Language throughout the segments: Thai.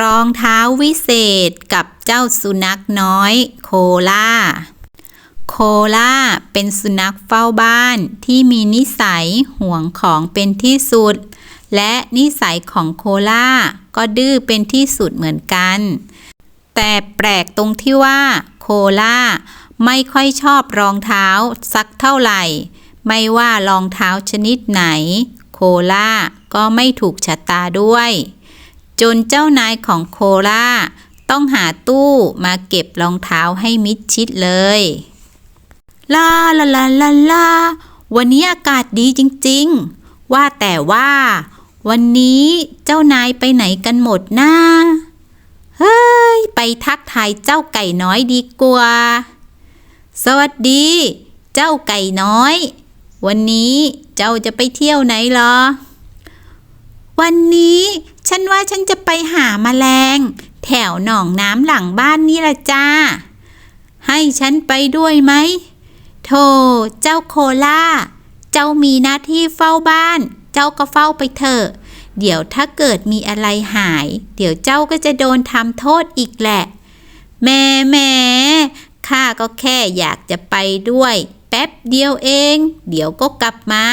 รองเท้าวิเศษกับเจ้าสุนัขน้อย โคล่า โคล่าเป็นสุนัขเฝ้าบ้านที่มีนิสัยห่วงของเป็นที่สุด และนิสัยของโคล่าก็ดื้อเป็นที่สุดเหมือนกัน แต่แปลกตรงที่ว่า โคล่าไม่ค่อยชอบรองเท้าสักเท่าไหร่ ไม่ว่ารองเท้าชนิดไหน โคล่าก็ไม่ถูกชะตาด้วย จนเจ้านายของโคล่าต้องหาตู้มาเก็บรองเท้าให้มิดชิดเลยลาลาลาลาลาวันนี้อากาศดีจริง ๆ ว่าแต่ว่า วันนี้เจ้านายไปไหนกันหมดนะเฮ้ย ไปทักทายเจ้าไก่น้อยดีกว่า สวัสดี เจ้าไก่น้อย วันนี้เจ้าจะไปเที่ยวไหนเหรอ วันนี้ ว่าฉันจะไปหาแมลง แถวหนองน้ำหลังบ้านนี่ละจ้า ให้ฉันไปด้วยไหมโธ่เจ้าโคล่า เจ้ามีหน้าที่เฝ้าบ้าน เจ้าก็เฝ้าไปเถอะ เดี๋ยวถ้าเกิดมีอะไรหาย เดี๋ยวเจ้าก็จะโดนทำโทษอีกแหละ แม่แม่ข้าก็แค่อยากจะไปด้วย แป๊บเดียวเอง เดี๋ยวก็กลับมา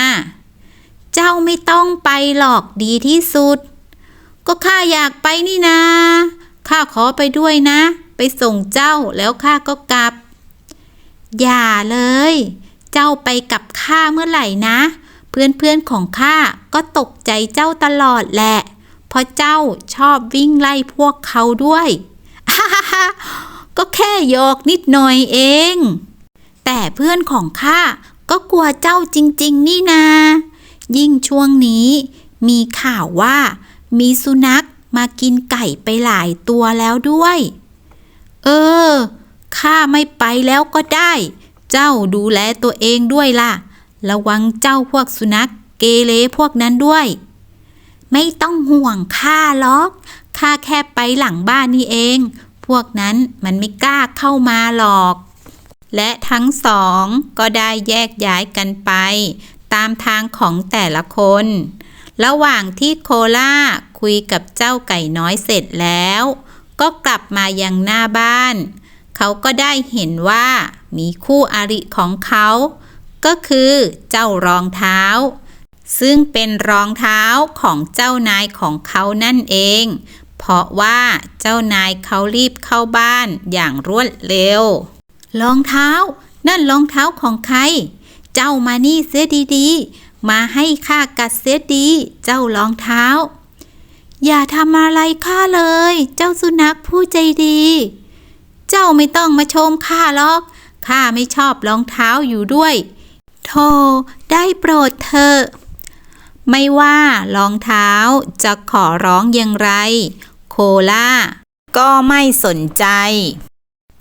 เจ้าไม่ต้องไปหรอกดีที่สุด ก็ข้าอยากไปนี่นาข้าขอไปด้วยนะ ไปส่งเจ้าแล้วข้าก็กลับ อย่าเลย เจ้าไปกับข้าเมื่อไหร่นะ เพื่อนๆของข้าก็ตกใจเจ้าตลอดแหละ เพราะเจ้าชอบวิ่งไล่พวกเขาด้วยฮ่าฮ่าก็แค่หยอกนิดหน่อยเอง แต่เพื่อนของข้าก็กลัวเจ้าจริง ๆ นี่นา ยิ่งช่วงนี้ มีข่าวว่า มีสุนัขมากินไก่ไปหลายตัวแล้วด้วย เออ ข้าไม่ไปแล้วก็ได้ เจ้าดูแลตัวเองด้วยล่ะ ระวังเจ้าพวกสุนัขเกเรพวกนั้นด้วย ไม่ต้องห่วงข้าหรอก ข้าแค่ไปหลังบ้านนี่เอง พวกนั้นมันไม่กล้าเข้ามาหรอก และทั้งสองก็ได้แยกย้ายกันไป ตามทางของแต่ละคน ระหว่างที่โคล่า คุยกับเจ้าไก่น้อยเสร็จแล้ว ก็กลับมายังหน้าบ้าน เขาก็ได้เห็นว่ามีคู่อริของเขา ก็คือเจ้ารองเท้า ซึ่งเป็นรองเท้าของเจ้านายของเขานั่นเอง เพราะว่าเจ้านายเขารีบเข้าบ้านอย่างรวดเร็ว รองเท้า นั่นรองเท้าของใคร เจ้ามานี่เสียดีๆมาให้ข้ากัดเสียดี เจ้ารองเท้า อย่าทำอะไรข้าเลย เจ้าสุนัขผู้ใจดี เจ้าไม่ต้องมาชมข้าหรอกข้าไม่ชอบรองเท้าอยู่ด้วยโธ่ได้โปรดเถอะไม่ว่ารองเท้าจะขอร้องอย่างไร โคล่าก็ไม่สนใจ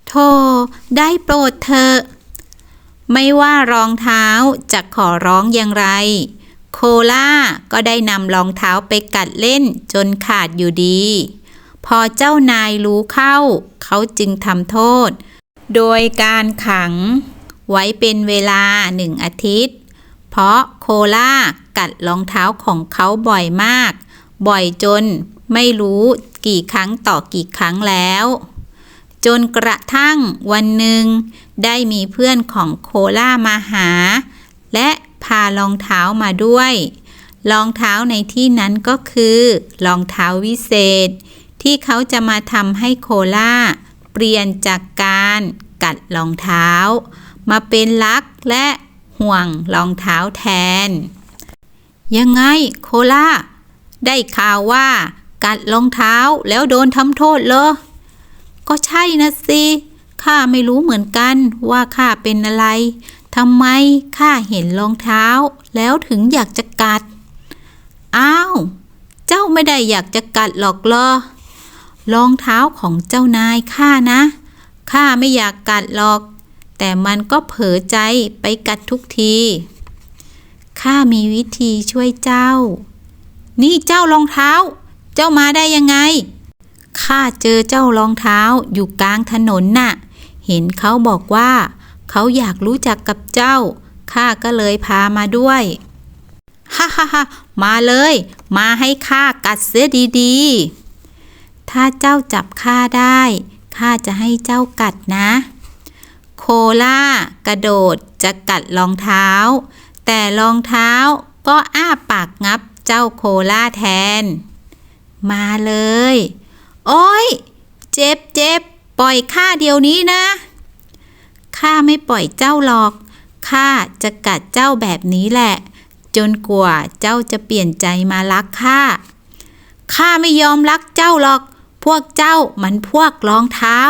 โธ่ได้โปรดเถอะไม่ว่ารองเท้าจะขอร้องอย่างไร โคล่าก็ได้นำรองเท้าไปกัดเล่นจนขาดอยู่ดี พอเจ้านายรู้เข้า เขาจึงทำโทษ โดยการขัง ไว้เป็นเวลาหนึ่งอาทิตย์ เพราะโคล่ากัดรองเท้าของเขาบ่อยมาก บ่อยจนไม่รู้กี่ครั้งต่อกี่ครั้งแล้ว จนกระทั่งวันหนึ่ง ได้มีเพื่อนของโคล่ามาหา และารองเท้ามาด้วย รองเท้าในที่นั้นก็คือ รองเท้าวิเศษ ที่เขาจะมาทำให้โคล่า เปลี่ยนจากการกัดรองเท้า มาเป็นลักและห่วงรองเท้าแทน ยังไงโคล่า ได้ข่าวว่า กัดรองเท้าแล้วโดนทำโทษเหรอก็ใช่นะสิข้าไม่รู้เหมือนกันว่าข้าเป็นอะไร ทำไมข้าเห็นรองเท้า แล้วถึงอยากจะกัด อ้าว เจ้าไม่ได้อยากจะกัดหรอกเหรอรองเท้าของเจ้านายข้านะ ข้าไม่อยากกัดหรอก แต่มันก็เผลอใจไปกัดทุกที ข้ามีวิธีช่วยเจ้า นี่เจ้ารองเท้า เจ้ามาได้ยังไง ข้าเจอเจ้ารองเท้าอยู่กลางถนนน่ะ เห็นเขาบอกว่า เขาอยากรู้จักกับเจ้า ข้าก็เลยพามาด้วย ฮ่าฮ่าฮ่ามาเลย มาให้ข้ากัดเสียดีๆ ถ้าเจ้าจับข้าได้ ข้าจะให้เจ้ากัดนะ โคล่ากระโดดจะกัดรองเท้า แต่รองเท้าก็อ้าปากงับเจ้าโคล่าแทน มาเลย โอ้ย เจ็บเจ็บปล่อยข้าเดี๋ยวนี้นะ ข้าไม่ปล่อยเจ้าหรอก ข้าจะกัดเจ้าแบบนี้แหละ จนกว่าเจ้าจะเปลี่ยนใจมารักข้า ข้าไม่ยอมรักเจ้าหรอก พวกเจ้ามันพวกรองเท้า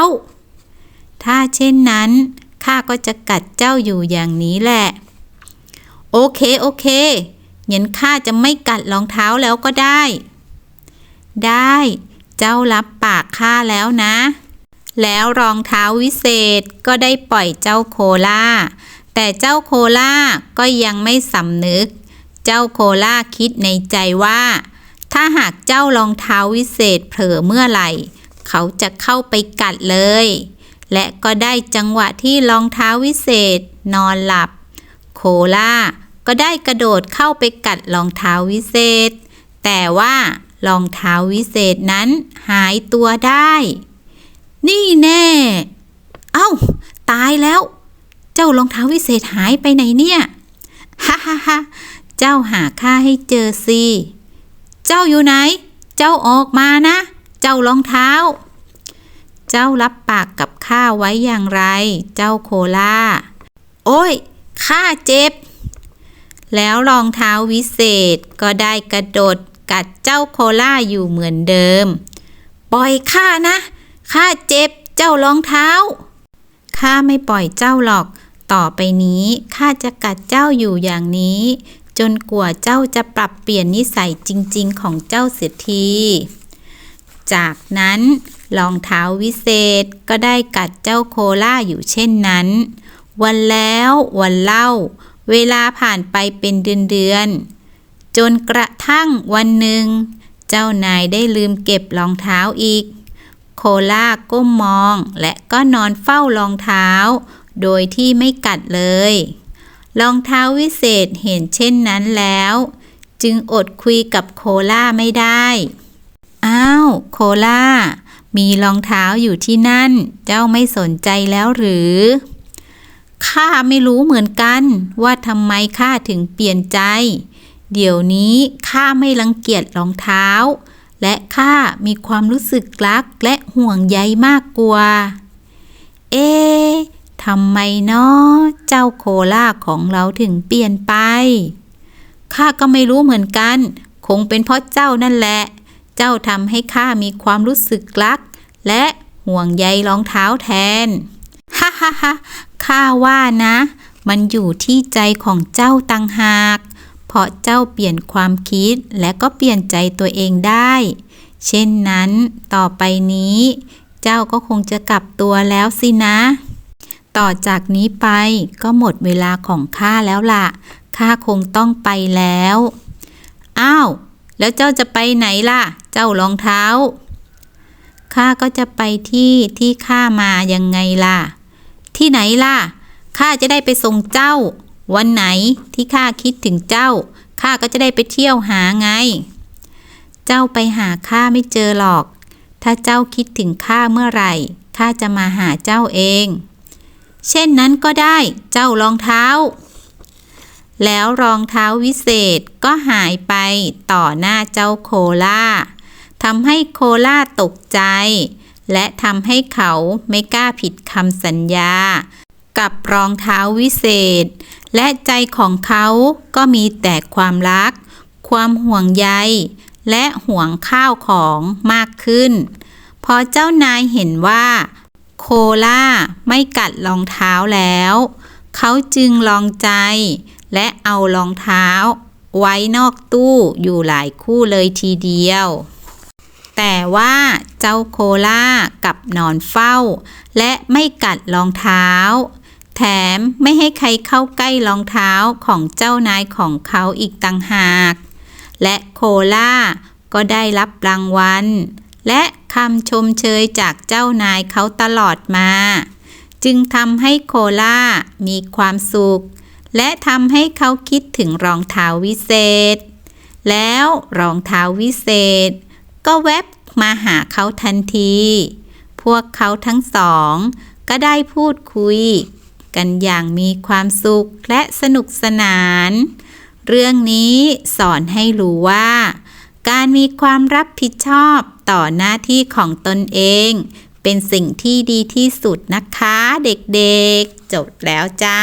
ถ้าเช่นนั้นข้าก็จะกัดเจ้าอยู่อย่างนี้แหละ โอเคโอเคงั้นข้าจะไม่กัดรองเท้าแล้วก็ได้ ได้ เจ้ารับปากข้าแล้วนะ แล้วรองเท้าวิเศษก็ได้ปล่อยเจ้าโคล่า แต่เจ้าโคล่าก็ยังไม่สำนึก เจ้าโคล่าคิดในใจว่า ถ้าหากเจ้ารองเท้าวิเศษเผลอเมื่อไหร่ เขาจะเข้าไปกัดเลย และก็ได้จังหวะที่รองเท้าวิเศษนอนหลับ โคล่าก็ได้กระโดดเข้าไปกัดรองเท้าวิเศษ แต่ว่ารองเท้าวิเศษนั้นหายตัวได้ นี่แน่ เอ้า ตายแล้ว เจ้ารองเท้าวิเศษหายไปไหนเนี่ย ฮ่าฮ่าฮ่าเจ้าหาข้าให้เจอสิ เจ้าอยู่ไหน เจ้าออกมานะ เจ้ารองเท้า เจ้ารับปากกับข้าไว้อย่างไร เจ้าโคลาโอ้ย ข้าเจ็บ แล้วรองเท้าวิเศษก็ได้กระโดดกัดเจ้าโคล่าอยู่เหมือนเดิม ปล่อยข้านะ ข้าเจ็บเจ้ารองเท้า ข้าไม่ปล่อยเจ้าหรอก ต่อไปนี้ข้าจะกัดเจ้าอยู่อย่างนี้ จนกว่าเจ้าจะปรับเปลี่ยนนิสัยจริง ๆ ของเจ้าเสียที จากนั้นรองเท้าวิเศษก็ได้กัดเจ้าโคล่าอยู่เช่นนั้น วันแล้ววันเล่า เวลาผ่านไปเป็นเดือนๆจนกระทั่งวันหนึ่ง เจ้านายได้ลืมเก็บรองเท้าอีก โคล่าก้มมอง และก็นอนเฝ้ารองเท้า โดยที่ไม่กัดเลย รองเท้าวิเศษเห็นเช่นนั้นแล้ว จึงอดคุยกับโคล่าไม่ได้ อ้าว โคล่า มีรองเท้าอยู่ที่นั่น เจ้าไม่สนใจแล้วหรือข้าไม่รู้เหมือนกันว่าทำไมข้าถึงเปลี่ยนใจ เดี๋ยวนี้ข้าไม่รังเกียจรองเท้า และข้ามีความรู้สึกรักและห่วงใยมากกว่า เอ๊ะทำไมเนาะเจ้าโคล่าของเราถึงเปลี่ยนไป ข้าก็ไม่รู้เหมือนกัน คงเป็นเพราะเจ้านั่นแหละ เจ้าทำให้ข้ามีความรู้สึกรัก และห่วงใยรองเท้าแทน ฮ่าฮ่าฮ่าข้าว่านะ มันอยู่ที่ใจของเจ้าตังหาก เพราะเจ้าเปลี่ยนความคิดและก็เปลี่ยนใจตัวเองได้ เช่นนั้น ต่อไปนี้ เจ้าก็คงจะกลับตัวแล้วสินะ ต่อจากนี้ไปก็หมดเวลาของข้าแล้วล่ะข้าคงต้องไปแล้ว อ้าว แล้วเจ้าจะไปไหนล่ะ เจ้ารองเท้าข้าก็จะไปที่ที่ข้ามายังไงล่ะ ที่ไหนล่ะข้าจะได้ไปส่งเจ้า วันไหนที่ข้าคิดถึงเจ้า ข้าก็จะได้ไปเที่ยวหาไง เจ้าไปหาข้าไม่เจอหรอก ถ้าเจ้าคิดถึงข้าเมื่อไหร่ ข้าจะมาหาเจ้าเอง เช่นนั้นก็ได้ เจ้ารองเท้า แล้วรองเท้าวิเศษก็หายไปต่อหน้าเจ้าโคล่าทำให้โคล่าตกใจ และทำให้เขาไม่กล้าผิดคำสัญญา กับรองเท้าวิเศษ และใจของเขาก็มีแต่ความรัก ความห่วงใย และห่วงข้าวของมากขึ้น พอเจ้านายเห็นว่า โคล่าไม่กัดรองเท้าแล้ว เขาจึงลองใจ และเอารองเท้า ไว้นอกตู้อยู่หลายคู่เลยทีเดียว แต่ว่าเจ้าโคล่ากลับนอนเฝ้า และไม่กัดรองเท้า แถมไม่ให้ใครเข้าใกล้รองเท้าของเจ้านายของเขาอีกต่างหาก และโคล่าก็ได้รับรางวัล และคำชมเชยจากเจ้านายเขาตลอดมา จึงทำให้โคล่ามีความสุข และทำให้เขาคิดถึงรองเท้าวิเศษ แล้วรองเท้าวิเศษ ก็แวบมาหาเขาทันที พวกเขาทั้งสอง ก็ได้พูดคุย กันอย่างมีความสุขและสนุกสนาน เรื่องนี้สอนให้รู้ว่า การมีความรับผิดชอบต่อหน้าที่ของตนเอง เป็นสิ่งที่ดีที่สุดนะคะ เด็กๆ จบแล้วจ้า